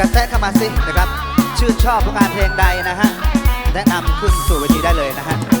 กระแสเข้ามาสินะครับ ชื่นชอบผลงานเพลงใดนะฮะ แนะนำขึ้นสู่เวทีได้เลยนะฮะ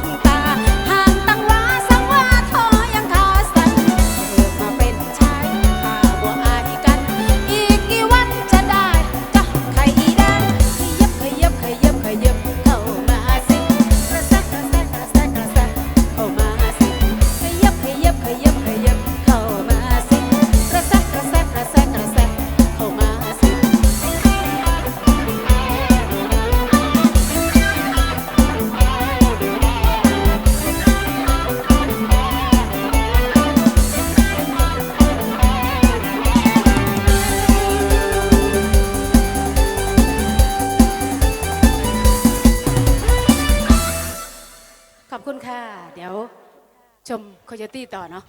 Mama. ชมโคโยตี้ต่อเนาะ